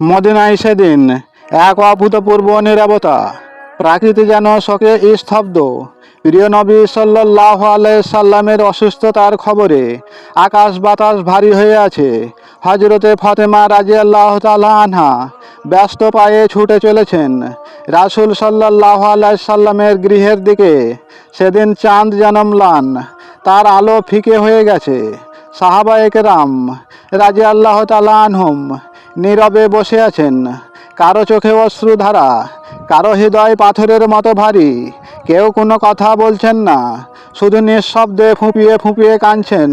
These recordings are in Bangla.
মদিনায় সেদিন। এক অভূতপূর্ব নিরাপত্তা প্রাকৃতি যেন শোকে স্তব্ধ। প্রিয় নবী সাল্লাহ সাল্লামের অসুস্থতার খবরে আকাশ বাতাস ভারী হয়ে আছে। হজরতে ফতেমা রাজি আল্লাহ আনহা ব্যস্ত পায়ে ছুটে চলেছেন। রাসুল সাল্লাহ সাল্লামের গৃহের দিকে। সেদিন চাঁদ যেন ম্লান, তার আলো ফিকে হয়ে গেছে। সাহাবা একরাম রাজি আল্লাহ তালা আনহুম নীরবে বসে আছেন। কারও চোখে অশ্রুধারা কারও হৃদয় পাথরের মতো ভারী। কেউ কোনো কথা বলছেন না, শুধু নিঃশব্দে ফুঁপিয়ে ফুঁপিয়ে কাঁদছেন।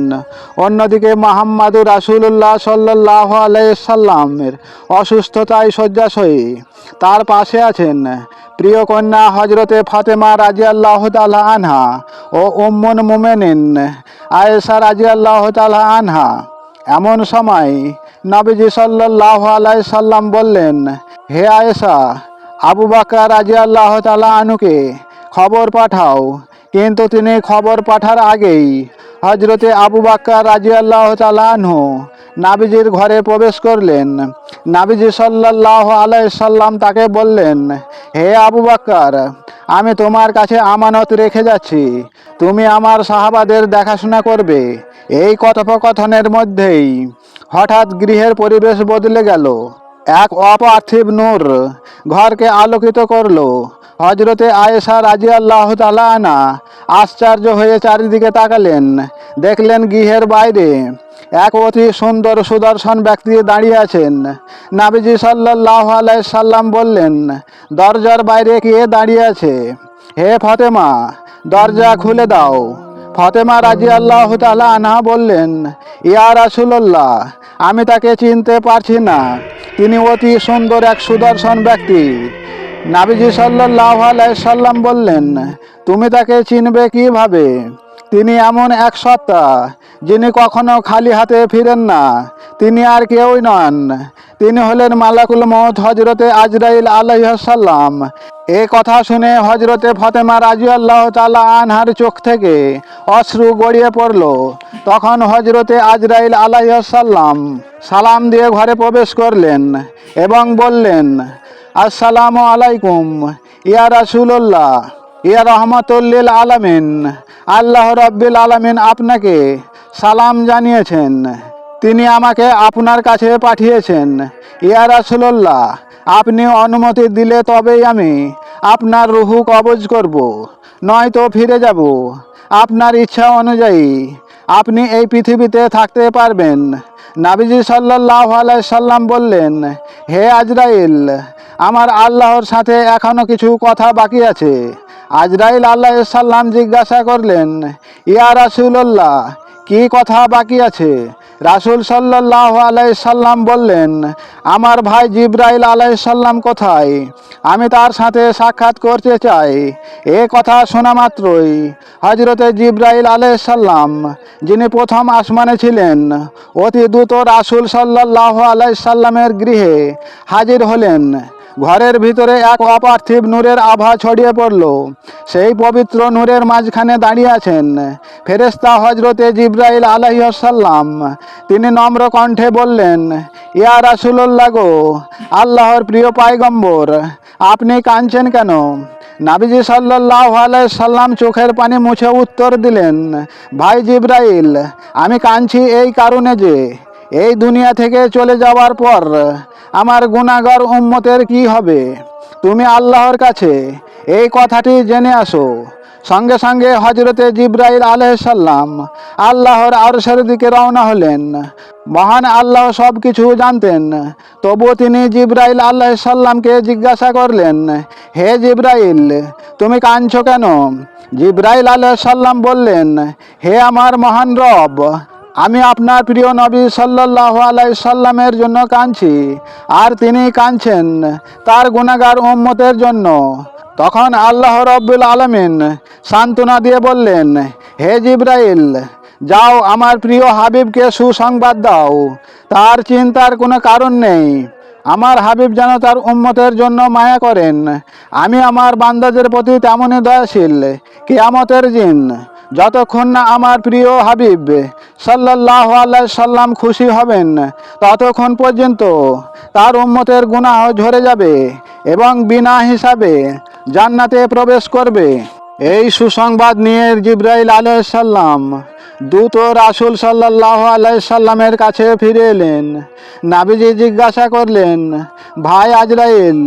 অন্যদিকে মাহাম্মাদুর রাসুল্লাহ সাল্লাহ আলাইসাল্লামের অসুস্থতায় শয্যাশয়ী, তার পাশে আছেন প্রিয় কন্যা হজরতে ফাতেমা রাজি আল্লাহ তালা আনহা ও উম্মুন মুমেনিন আয়েশা রাজি আল্লাহ তালা আনহা। এমন সময় নবীজি সাল্লাহ আলাই সাল্লাম বললেন, হে আয়েশা, আবু বাক্কা রাজি আল্লাহ তালা আনুকে খবর পাঠাও। কিন্তু তিনি খবর পাঠার আগেই হজরতে আবু বাক্কা রাজি আল্লাহ তালা আনহু নাবিজির ঘরে প্রবেশ করলেন। নাবিজি সাল্লাহ আলাই সাল্লাম তাকে বললেন, হে আবু বাক্কার আমি তোমার কাছে আমানত রেখে যাচ্ছি। তুমি আমার সাহাবাদের দেখাশোনা করবে। এই কথোপকথনের মধ্যেই হঠাৎ গৃহের পরিবেশ বদলে গেল। এক অপার্থিব নূর ঘরকে আলোকিত করল। হজরতে আয়েশা রাজি আল্লাহ আনা আশ্চর্য হয়ে চারিদিকে তাকালেন। দেখলেন গৃহের বাইরে এক অতি সুন্দর সুদর্শন ব্যক্তি দাঁড়িয়ে আছেন। নাবিজি সাল্লাহ আলাই সাল্লাম বললেন, দরজার বাইরে কে দাঁড়িয়ে আছে? হে ফতেমা, দরজা খুলে দাও। ফতেমা রাজি আল্লাহ আনহা বললেন, ইয়া রাসুল্লাহ আমি তাকে চিনতে পারছি না। তিনি অতি সুন্দর এক সুদর্শন ব্যক্তি। নাবিজি সাল্লাহ সাল্লাম বললেন, তুমি তাকে চিনবে কীভাবে? তিনি এমন এক সত্তা, যিনি কখনো খালি হাতে ফিরেন না। তিনি আর কেউই নন। তিনি হলেন মালাকুল মত হজরতে আজরাইল আলাইসাল্লাম এ কথা শুনে হজরতে ফতেমা রাজু আল্লাহ তালা আনহার চোখ থেকে অশ্রু গড়িয়ে পড়ল। তখন হজরতে আজরাইল আলাইসাল্লাম সালাম দিয়ে ঘরে প্রবেশ করলেন এবং বললেন, আসসালামু আলাইকুম, ইয়া রাসুল্লাহ ইয়া রহমতুল্লিল আলামিন, আল্লাহ রব্বিল আলামিন আপনাকে সালাম জানিয়েছেন। তিনি আমাকে আপনার কাছে পাঠিয়েছেন। ইয়া রাসুল্লাহ আপনি অনুমতি দিলে তবেই আমি আপনার রুহু কবজ করব, নয়তো ফিরে যাব। আপনার ইচ্ছা অনুযায়ী আপনি এই পৃথিবীতে থাকতে পারবেন। নাবিজি সাল্লাহ সাল্লাম বললেন, হে আজরাইল, আমার আল্লাহর সাথে এখনও কিছু কথা বাকি আছে। আজরাইল আল্লাহ সাল্লাম জিজ্ঞাসা করলেন, ইয়া রাসুল্লাহ কি কথা বাকি আছে? রাসুল সাল্লাহ আলাই সাল্লাম বললেন, আমার ভাই জিব্রাইল আলাই সাল্লাম কোথায়? আমি তার সাথে সাক্ষাৎ করতে চাই। এ কথা শোনা মাত্রই। হজরতে জিব্রাইল আলাই সাল্লাম যিনি প্রথম আসমানে ছিলেন, অতি দ্রুত রাসুল সাল্লাহ আলাই সাল্লামের গৃহে হাজির হলেন। ঘরের ভিতরে এক অপার্থিব নূরের আভা ছড়িয়ে পড়ল। সেই পবিত্র নূরের মাঝখানে দাঁড়িয়ে আছেন ফেরেস্তা হজরতে জিব্রাইল আলাইসাল্লাম তিনি নম্র কণ্ঠে বললেন, ইয়া রাসুল্লাহ গো, আল্লাহর প্রিয় পায়গম্বর, আপনি কাঁদছেন কেন? নাবিজি সাল্লাহ সাল্লাম চোখের পানি মুছে উত্তর দিলেন, ভাই জিব্রাইল, আমি কাঁদছি এই কারণে যে এই দুনিয়া থেকে চলে যাওয়ার পর আমার গুণাগার উম্মতের কি হবে? তুমি আল্লাহর কাছে এই কথাটি জেনে আসো। সঙ্গে সঙ্গে হজরতে জিব্রাইল আলহাম আল্লাহর আরশের দিকে রওনা হলেন। মহান আল্লাহ সব কিছু জানতেন। তবুও তিনি জিব্রাইল আল্লাহ সাল্লামকে জিজ্ঞাসা করলেন, হে জিব্রাইল, তুমি কাঁদছ কেন? জিব্রাইল আল্লাহ সাল্লাম বললেন, হে আমার মহান রব আমি আপনার প্রিয় নবী সাল্লাহ আলাই সাল্লামের জন্য কাঁদছি, আর তিনি কাঁদছেন তার গুণাগার উম্মতের জন্য। তখন আল্লাহ রব্বুল আলমিন সান্ত্বনা দিয়ে বললেন, হে জিব্রাইল, যাও আমার প্রিয় হাবিবকে সুসংবাদ দাও। তার চিন্তার কোনো কারণ নেই। আমার হাবিব যেন তার উম্মতের জন্য মায়া করেন। আমি আমার বান্দাদের প্রতি তেমনই দয়াশীল। কেয়ামতের দিন যতক্ষণ না আমার প্রিয় হাবিব সাল্লাহ আল্লাহ সাল্লাম খুশি হবেন, ততক্ষণ পর্যন্ত তার উম্মতের গুণাহ ঝরে যাবে এবং বিনা হিসাবে জান্নাতে প্রবেশ করবে। এই সুসংবাদ নিয়ে জিব্রাইল আলাইসাল্লাম দূত রাসুল সাল্লাহ আলাইসাল্লামের কাছে ফিরে এলেন। নাবিজি জিজ্ঞাসা করলেন, ভাই আজরাইল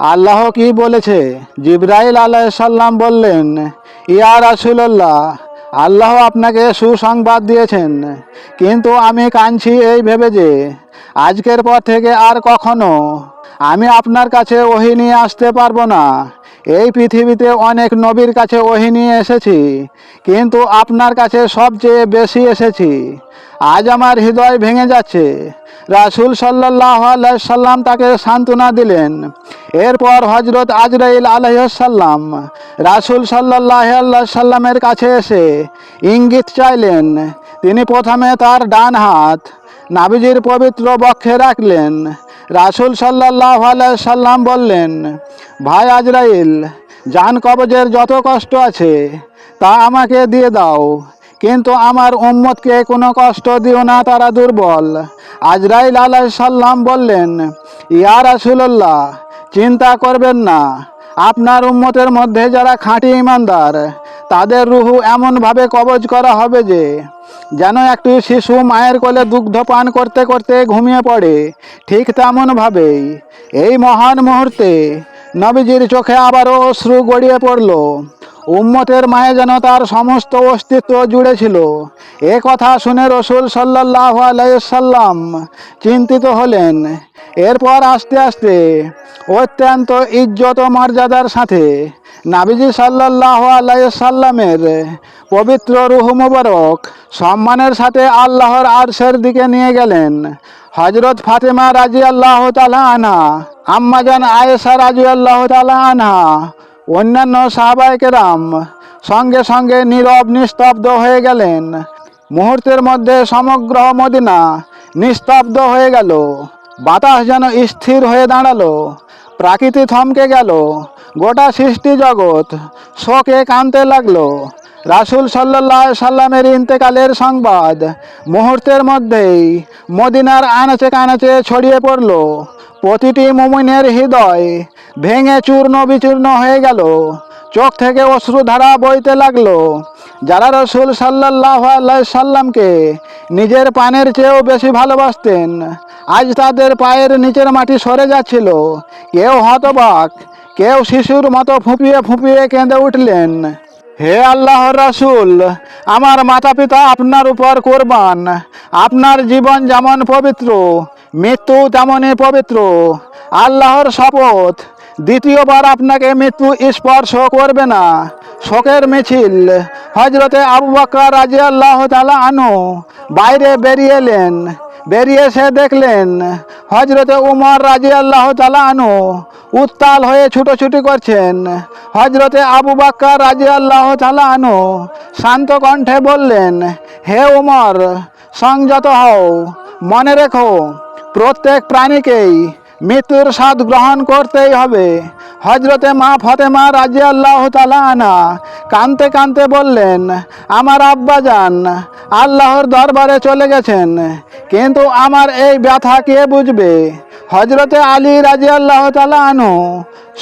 আল্লাহ কি বলেছে? জিব্রাইল আলাইসাল্লাম বললেন, ইয়া রাসুল্লাহ আল্লাহ আপনাকে সুসংবাদ দিয়েছেন, কিন্তু আমি কাঁদছি এই ভেবে যে আজকের পর থেকে আর কখনো আমি আপনার কাছে ওহি নিয়ে আসতে পারব না। এই পৃথিবীতে অনেক নবীর কাছে ওহি নিয়ে এসেছি, কিন্তু আপনার কাছে সবচেয়ে বেশি এসেছি। আজ আমার হৃদয় ভেঙে যাচ্ছে। রাসুল সাল্লাহ সাল্লাম তাকে সান্ত্বনা দিলেন। এরপর হজরত আজরাইল আলহ্লাম রাসুল সাল্লাহ সাল্লামের কাছে এসে ইঙ্গিত চাইলেন। তিনি প্রথমে তার ডান হাত নাবিজির পবিত্র বক্ষে রাখলেন। রাসুল সাল্লাহ সাল্লাম বললেন, ভাই আজরাইল, জান কবজের যত কষ্ট আছে, তা আমাকে দিয়ে দাও। কিন্তু আমার উম্মতকে কোনো কষ্ট দিও না, তারা দুর্বল। আজরাইল আলাহ সাল্লাম বললেন, ইয়া রাসুল্লাহ চিন্তা করবেন না। আপনার উম্মতের মধ্যে যারা খাঁটি ইমানদার তাদের রুহু এমনভাবে কবজ করা হবে যে যেন একটু শিশু মায়ের কোলে দুগ্ধ পান করতে করতে ঘুমিয়ে পড়ে, ঠিক তেমনভাবেই এই মহান মুহূর্তে নবীজির চোখে আবারও অশ্রু গড়িয়ে পড়ল। উম্মতের মায়ে যেন তার সমস্ত অস্তিত্ব জুড়ে ছিল। এ কথা শুনে রসুল সাল্লাহ আলাইসাল্লাম চিন্তিত হলেন। এরপর আস্তে আস্তে অত্যন্ত ইজ্জত মর্যাদার সাথে নাবিজি সাল্লাহ আলাইসাল্লামের পবিত্র রুহ মুবারক সম্মানের সাথে আল্লাহর আরশের দিকে নিয়ে গেলেন। হজরত ফাতেমা রাজি আল্লাহ তালা আনহা, আম্মাজান আয়েশা রাজি আল্লাহ তালা আনহা অন্যান্য সাহবায়কেরাম সঙ্গে সঙ্গে নীরব নিস্তব্ধ হয়ে গেলেন। মুহূর্তের মধ্যে সমগ্র মদিনা নিস্তব্ধ হয়ে গেল। বাতাস যেন স্থির হয়ে দাঁড়াল। প্রাকৃতি থমকে গেল। গোটা সৃষ্টি জগৎ শোকে কানতে লাগল। রাসুল সাল্লাহ সাল্লামের ইন্তেকালের সংবাদ। মুহূর্তের মধ্যেই মদিনার আনাচে কানাচে ছড়িয়ে পড়ল। প্রতিটি মুমিনের হৃদয় ভেঙে চূর্ণ বিচূর্ণ হয়ে গেল। চোখ থেকে অশ্রুধারা বইতে লাগল। যারা রসুল সাল্লাহ সাল্লামকে নিজের পানের চেয়েও বেশি ভালোবাসতেন, আজ তাদের পায়ের নিচের মাটি সরে যাচ্ছিল। কেউ হতবাক, কেউ শিশুর মতো ফুঁপিয়ে ফুঁপিয়ে কেঁদে উঠলেন। হে আল্লাহর রাসূল, আমার মাতা পিতা আপনার উপর কোরবান। আপনার জীবন যেমন পবিত্র, মৃত্যু তেমনই পবিত্র। আল্লাহর শপথ, দ্বিতীয়বার আপনাকে মৃত্যু স্পর্শ করবে না। শোকের মিছিল হজরতে আবু বকর রাজি আল্লাহ তালা আনু বাইরে বেরিয়ে এলেন। বেরিয়ে এসে দেখলেন হজরতে উমর রাজি আল্লাহ তালা আনু উত্তাল হয়ে ছুটোছুটি করছেন। হজরতে আবু বাক্কা রাজি আল্লাহ তালা আনু শান্ত কণ্ঠে বললেন, হে উমর, সংযত হও, মনে রেখো, প্রত্যেক প্রাণীকেই মৃত্যুর স্বাদ গ্রহণ করতেই হবে। হজরতে মা ফতেমা রাজি আল্লাহ তালা আনা কানতে কানতে বললেন, আমার আব্বা যান, আল্লাহর দরবারে চলে গেছেন, কিন্তু আমার এই ব্যথা কে বুঝবে? হজরতে আলী রাজি আল্লাহ আনু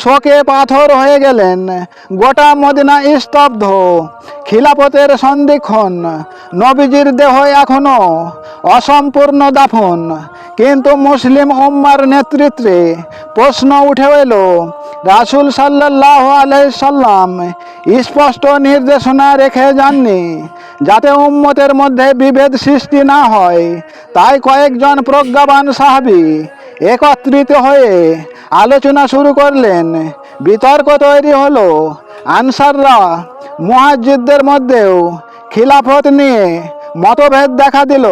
শোকে পাথর হয়ে গেলেন, গোটা মদিনা স্তব্ধ। খিলাপতের সন্ধিক্ষণ, নবীজির দেহ এখনও অসম্পূর্ণ দাফন। কিন্তু মুসলিম উম্মার নেতৃত্বে প্রশ্ন উঠে এলো, রাসুল সাল্লাহ আলাইসাল্লাম স্পষ্ট নির্দেশনা রেখে যাননি, যাতে উম্মতের মধ্যে বিভেদ সৃষ্টি না হয়। তাই কয়েকজন প্রজ্ঞাবান সাহাবি একত্রিত হয়ে আলোচনা শুরু করলেন। বিতর্ক তৈরি হলো। আনসাররা মুহাজ্জিদদের মধ্যেও খিলাফত নিয়ে মতভেদ দেখা দিল।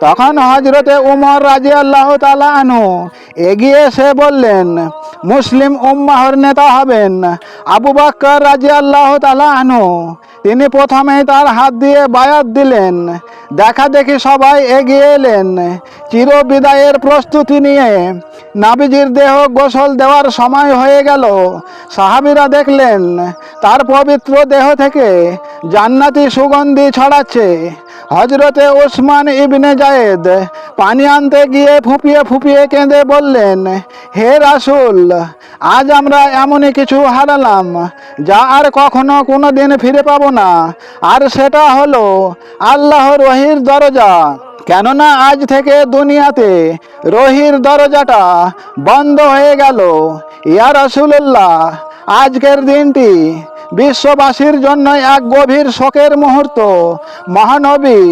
তখন হজরতে উমর রাজি আল্লাহ তালা আনু এগিয়ে এসে বললেন, মুসলিম উম্মাহর নেতা হবেন আবু বাক্কর রাজি আল্লাহ তালা আনু তিনি প্রথমেই তার হাত দিয়ে বায়াত দিলেন। দেখা দেখি সবাই এগিয়ে এলেন। চির বিদায়ের প্রস্তুতি নিয়ে নাবিজির দেহ গোসল দেওয়ার সময় হয়ে গেল। সাহাবিরা দেখলেন, তার পবিত্র দেহ থেকে জান্নাতি সুগন্ধি ছড়াচ্ছে। হজরতে ওসমান ইবনে জায়েদ পানি আনতে গিয়ে ফুপিয়ে ফুপিয়ে কেঁদে বললেন, হে রাসুল, আজ আমরা এমনই কিছু হারালাম, যা আর কখনো কোনো দিন ফিরে পাবো না। আর সেটা হলো আল্লাহর রহির দরজা। কেননা আজ থেকে দুনিয়াতে রহির দরজাটা বন্ধ হয়ে গেল। ইয়া রাসুল্লাহ আজকের দিনটি বিশ্ববাসীর জন্য এক গভীর শোকের মুহূর্ত। মহানবী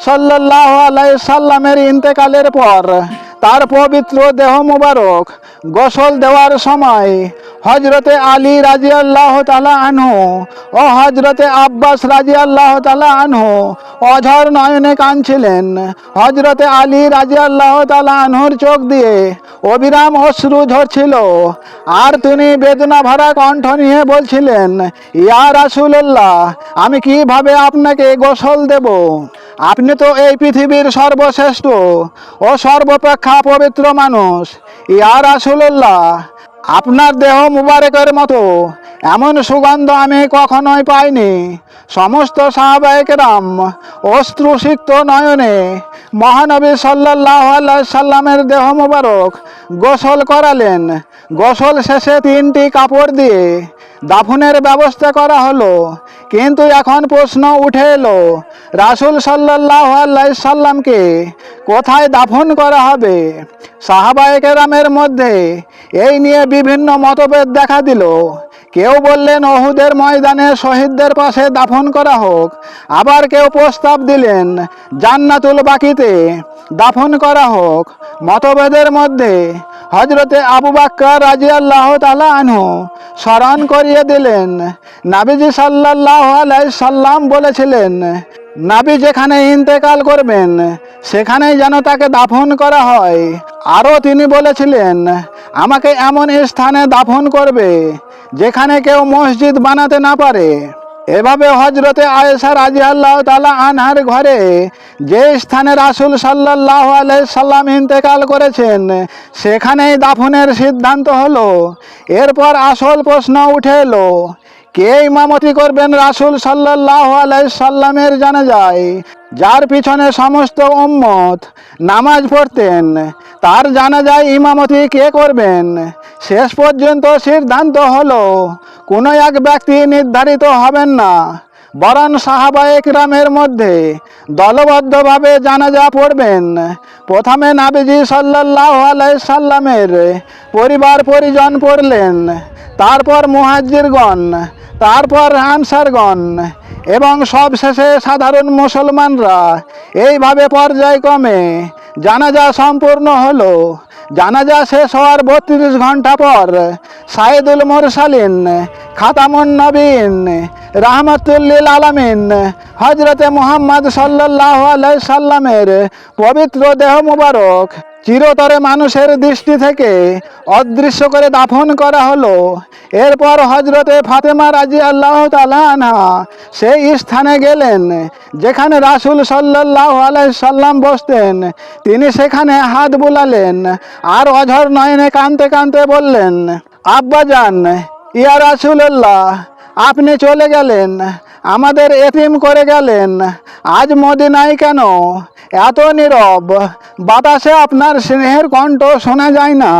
সাল্লাহ আলাই সাল্লামের ইন্তেকালের পর তার পবিত্র দেহ মুবারক গোসল দেওয়ার সময় হজরতে আলী রাজি আল্লাহ তালা আনহু ও হজরতে আব্বাস রাজি আল্লাহ তালা আনহু অঝর নয়নে কাঁদছিলেন। হজরতে আলী রাজি আল্লাহ তালা আনহুর চোখ দিয়ে অবিরাম অশ্রু ঝরছিল। আর তিনি বেদনা ভরা কণ্ঠ নিয়ে বলছিলেন, ইয়া রাসুল্লাহ আমি কীভাবে আপনাকে গোসল দেব? আপনি তো এই পৃথিবীর সর্বশ্রেষ্ঠ ও সর্বপেক্ষা পবিত্র মানুষ। ইয়া রাসুল্লাহ আপনার দেহ মুবারকের মতো। এমন সুগন্ধ আমি কখনোই পাইনি। সমস্ত সাহাবাহিকেরাম অশ্রুসিক্ত নয়নে মহানবী সাল্লাহ সাল্লামের দেহ মুবারক গোসল করালেন। গোসল শেষে তিনটি কাপড় দিয়ে দাফনের ব্যবস্থা করা হলো। কিন্তু এখন প্রশ্ন উঠে এলো, রাসুল সাল্লাহ সাল্লামকে কোথায় দাফন করা হবে? সাহাবায়কেরামের মধ্যে এই নিয়ে বিভিন্ন মতভেদ দেখা দিল। কেউ বললেন, অহুদের ময়দানে শহীদদের পাশে দাফন করা হোক। আবার কেউ প্রস্তাব দিলেন, জান্নাতুল বাকিতে দাফন করা হোক। মতভেদের মধ্যে হজরতে আবু বাক্কা রাজি আল্লাহ তালা আনহু স্মরণ করিয়ে দিলেন। নাবিজি সাল্লাহ আলাই সাল্লাম বলেছিলেন নাবি যেখানে ইন্তেকাল করবেন, সেখানেই যেন তাকে দাফন করা হয়। আরও তিনি বলেছিলেন, আমাকে এমন স্থানে দাফন করবে, যেখানে কেউ মসজিদ বানাতে না পারে। এভাবে হজরতে আয়েশা রাজি আল্লাহ তালা আনহার ঘরে যে স্থানে রাসুল সাল্লাহ সাল্লাম ইন্তেকাল করেছেন, সেখানেই দাফনের সিদ্ধান্ত হলো। এরপর আসল প্রশ্ন উঠে এলো কে ইমামতি করবেন রাসুল সাল্লাহ আলাই সাল্লামের জানা যায় যার পিছনে সমস্ত উম্মত নামাজ পড়তেন, তার জানা যায় ইমামতি কে করবেন? শেষ পর্যন্ত সিদ্ধান্ত হলো, কোনো এক ব্যক্তি নির্ধারিত হবেন না। বরং সাহাবায়ক রামের মধ্যে দলবদ্ধভাবে জানাজা পড়বেন। প্রথমে নাবিজি সাল্লাহ আলাই সাল্লামের পরিবার পরিজন পড়লেন, তারপর মুহাজ্জিরগণ তারপর আনসারগণ এবং সবশেষে সাধারণ মুসলমানরা। এইভাবে পর্যায়ক্রমে জানাজা সম্পূর্ণ হলো। জানাজা শেষ হওয়ার বত্রিশ ঘণ্টা পর সাইদুল মোরসালিন, খাতামুন নবীন, রাহমতুল্লিল আলামিন হজরতে মোহাম্মদ সাল্লাহ আলাই সাল্লামের পবিত্র দেহ মুবারক চিরতরে মানুষের দৃষ্টি থেকে অদৃশ্য করে দাফন করা হলো। এরপর হজরতে ফাতেমা রাজি আল্লাহ তালানা সেই স্থানে গেলেন, যেখানে রাসুল সাল্লাহ সাল্লাম বসতেন। তিনি সেখানে হাত বুলালেন আর অঝর নয়নে কানতে কানতে বললেন আব্বাজান ইয়া রাসুল্লাহ আপনি চলে গেলেন, আমাদের এতিম করে গেলেন, আজ মদিনায় কেন? এত নীরব, বাতাসে আপনার স্নেহের কণ্ঠ শোনা যায় না।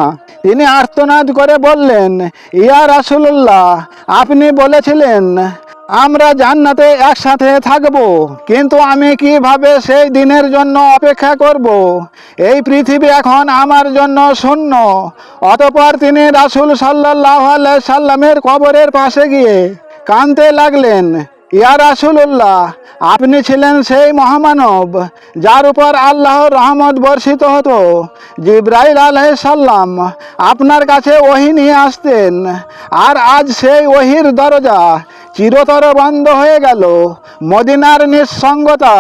তিনি আর্তনাদ করে বললেন, ইয়া রাসুল্লাহ আপনি বলেছিলেন, আমরা জান্নাতে একসাথে থাকব, কিন্তু আমি কীভাবে সেই দিনের জন্য অপেক্ষা করব? এই পৃথিবী এখন আমার জন্য শূন্য। অতপর তিনি রাসুল সাল্লাহ সাল্লামের কবরের পাশে গিয়ে কানতে লাগলেন। ইয়া রাসুল্লাহ আপনি ছিলেন সেই মহামানব যার উপর আল্লাহর রহমত বর্ষিত হতো। জিব্রাইল সাল্লাম আপনার কাছে ওহি নিয়ে আসতেন, আর আজ সেই ওহির দরজা চিরতর বন্ধ হয়ে গেল। মদিনার নিঃসঙ্গতা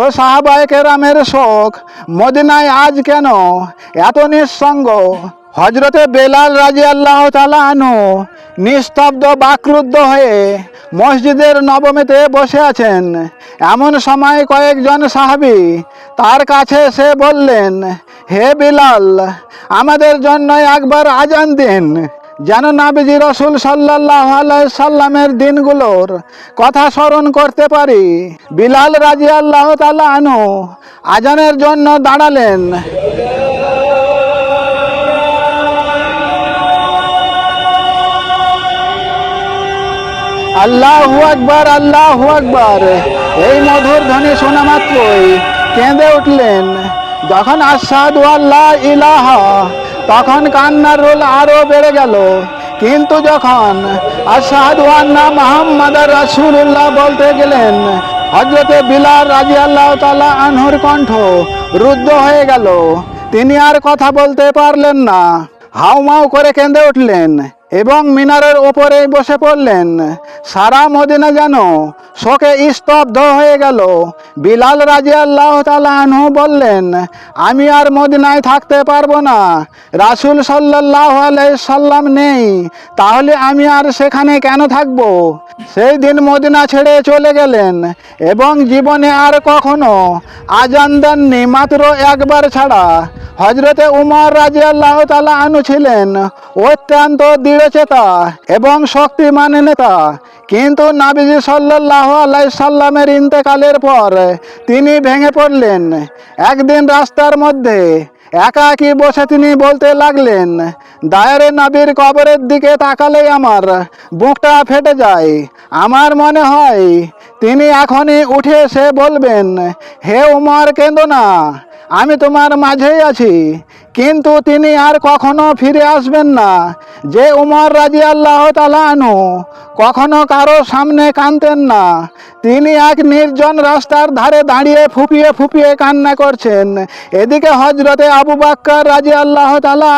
ও সাহাবায়কেরামের শোক মদিনায় আজ কেন? এত নিঃসঙ্গ। হজরতে বেলাল রাজি আল্লাহ তালা আনু নিস্তব্ধ বাকরুদ্ধ হয়ে মসজিদের নবমীতে বসে আছেন। এমন সময় কয়েকজন সাহাবি, তার কাছে সে বললেন, হে বিলাল, আমাদের জন্য একবার আজান দিন। যেন নাবিজি রসুল সাল্লাহ সাল্লামের দিনগুলোর কথা স্মরণ করতে পারি। বিলাল রাজি আল্লাহ তালা আনু আজানের জন্য দাঁড়ালেন। আল্লাহু আকবার, আল্লাহ আকবার। এই মধুর ধ্বনি শোনা মাত্রই কেঁদে উঠলেন। যখন আসাদ আল্লাহ ইলাহা, তখন কান্নার রোল আরও বেড়ে গেল। কিন্তু যখন আসাদু আন্না মোহাম্মদ রাসূলুল্লাহ বলতে গেলেন হজরতে বিলাল রাজি আল্লাহ তালা আনহুর কণ্ঠ রুদ্ধ হয়ে গেল। তিনি আর কথা বলতে পারলেন না। হাউমাউ করে কেঁদে উঠলেন। এবং মিনারের ওপরে বসে পড়লেন। সারা মদিনা যেন শোকে স্তব্ধ হয়ে গেল। বিলাল রাজি আল্লাহ আনহু বললেন, আমি আর মদিনায় থাকতে পারব না। রাসুল সাল্লাহ সাল্লাম নেই। তাহলে আমি আর সেখানে কেন থাকব? সেই দিন মদিনা ছেড়ে চলে গেলেন এবং জীবনে আর কখনো আজান দেননি মাত্র একবার ছাড়া। হজরতে উমর রাজি আল্লাহ তালা ছিলেন অত্যন্ত দৃঢ়চেতা এবং শক্তিমান নেতা। কিন্তু নাবিজি সাল্লাহ আলাই সাল্লামের ইন্তেকালের পর তিনি ভেঙে পড়লেন। একদিন রাস্তার মধ্যে একাকি বসে তিনি বলতে লাগলেন, দায়ের নাবির কবরের দিকে তাকালেই আমার বুকটা ফেটে যায়। আমার মনে হয় তিনি এখনই উঠে এসে বলবেন, হে উমর, কেঁদো না। আমি তোমার মাঝেই আছি। কিন্তু তিনি আর কখনো ফিরে আসবেন না। যে উমর রাজি আল্লাহ আনু কখনো কারও সামনে কানতেন না। তিনি এক নির্জন রাস্তার ধারে দাঁড়িয়ে ফুপিয়ে ফুপিয়ে কান্না করছেন। এদিকে হজরতে আবু বাক্কার রাজি আল্লাহ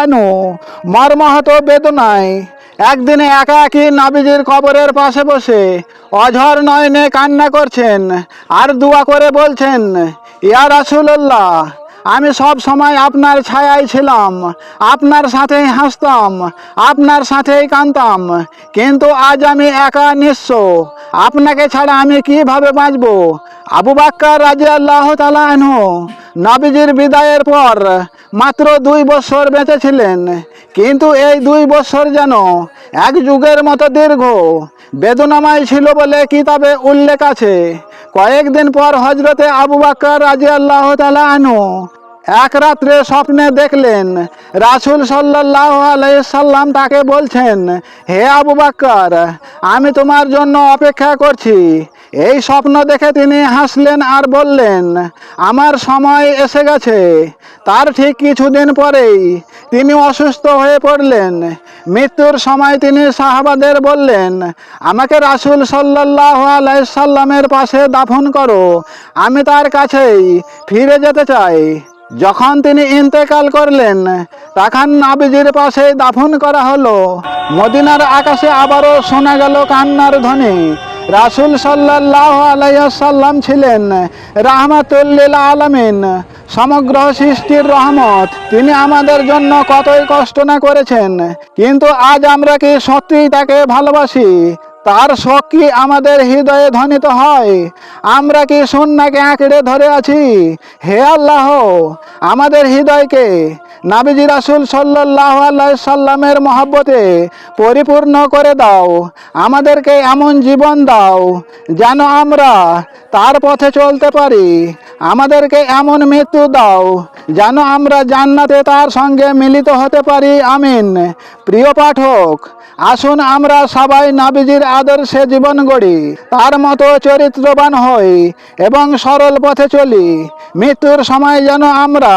আনু মর্মাহত বেদনায় একদিনে একা একই নাবিজির কবরের পাশে বসে, অঝর নয়নে কান্না করছেন, আর দোয়া করে বলছেন, ইয়া রাসুল্লাহ আমি সব সময় আপনার ছায়ায় ছিলাম। আপনার সাথেই হাসতাম, আপনার সাথেই কাঁদতাম। কিন্তু আজ আমি একা নিঃস্ব। আপনাকে ছাড়া আমি কীভাবে বাঁচব? আবু বাক্কার রাজি আল্লাহ তালাহু নবীজির বিদায়ের পর মাত্র দুই বছর বেঁচে ছিলেন কিন্তু এই দুই বছর যেন এক যুগের মতো দীর্ঘ। বেদনাময় ছিল বলে কিতাবে উল্লেখ আছে। কয়েকদিন পর হজরতে আবু বাক্কার রাজি আল্লাহ আনু এক রাত্রে স্বপ্নে দেখলেন রাসুল সাল্লাহ সাল্লাম তাকে বলছেন, হে আবু বাক্কার আমি তোমার জন্য অপেক্ষা করছি। এই স্বপ্ন দেখে তিনি হাসলেন আর বললেন, আমার সময় এসে গেছে। তার ঠিক কিছুদিন পরেই তিনি অসুস্থ হয়ে পড়লেন। মৃত্যুর সময় তিনি সাহাবাদের বললেন, আমাকে রাসুল সাল্লাহ আলাইসাল্লামের পাশে দাফন করো। আমি তার কাছেই ফিরে যেতে চাই। যখন তিনি ইন্তেকাল করলেন, তখন নাবিজির পাশে দাফন করা হলো। মদিনার আকাশে আবারও শোনা গেল কান্নার ধ্বনি। রাসুল সাল্লাহ আলাইসাল্লাম ছিলেন রাহমাতুল্লিল আলমিন, সমগ্র সৃষ্টির রহমত। তিনি আমাদের জন্য কতই কষ্ট না করেছেন, কিন্তু আজ আমরা কি সত্যিই তাকে ভালোবাসি? তার শোক কি আমাদের হৃদয়ে ধ্বনিত হয়? আমরা কি শূন্যকে আঁকড়ে ধরে আছি? হে আল্লাহ, আমাদের হৃদয়কে নাবিজি রাসুল সাল্লাহ আল্লাহ সাল্লামের মহাব্বতে পরিপূর্ণ করে দাও, আমাদেরকে এমন জীবন দাও যেন আমরা তার পথে চলতে পারি। আমাদেরকে এমন মৃত্যু দাও যেন আমরা জান্নাতে তার সঙ্গে মিলিত হতে পারি। আমিন। প্রিয় পাঠক, আসুন আমরা সবাই নাবিজির আদর্শে জীবন গড়ি, তার মতো চরিত্রবান হই এবং সরল পথে চলি। মৃত্যুর সময় যেন আমরা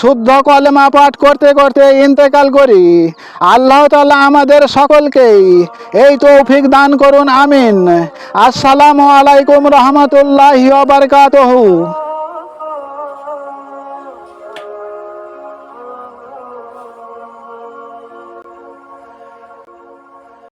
শুদ্ধ কলেমা পাঠ করতে করতে ইন্তেকাল করি। আল্লাহ তালা আমাদের সকলকেই এই তৌফিক দান করুন, আমিন। আসসালামু আলাইকুম রহমতুল্লাহ বারকাতহু।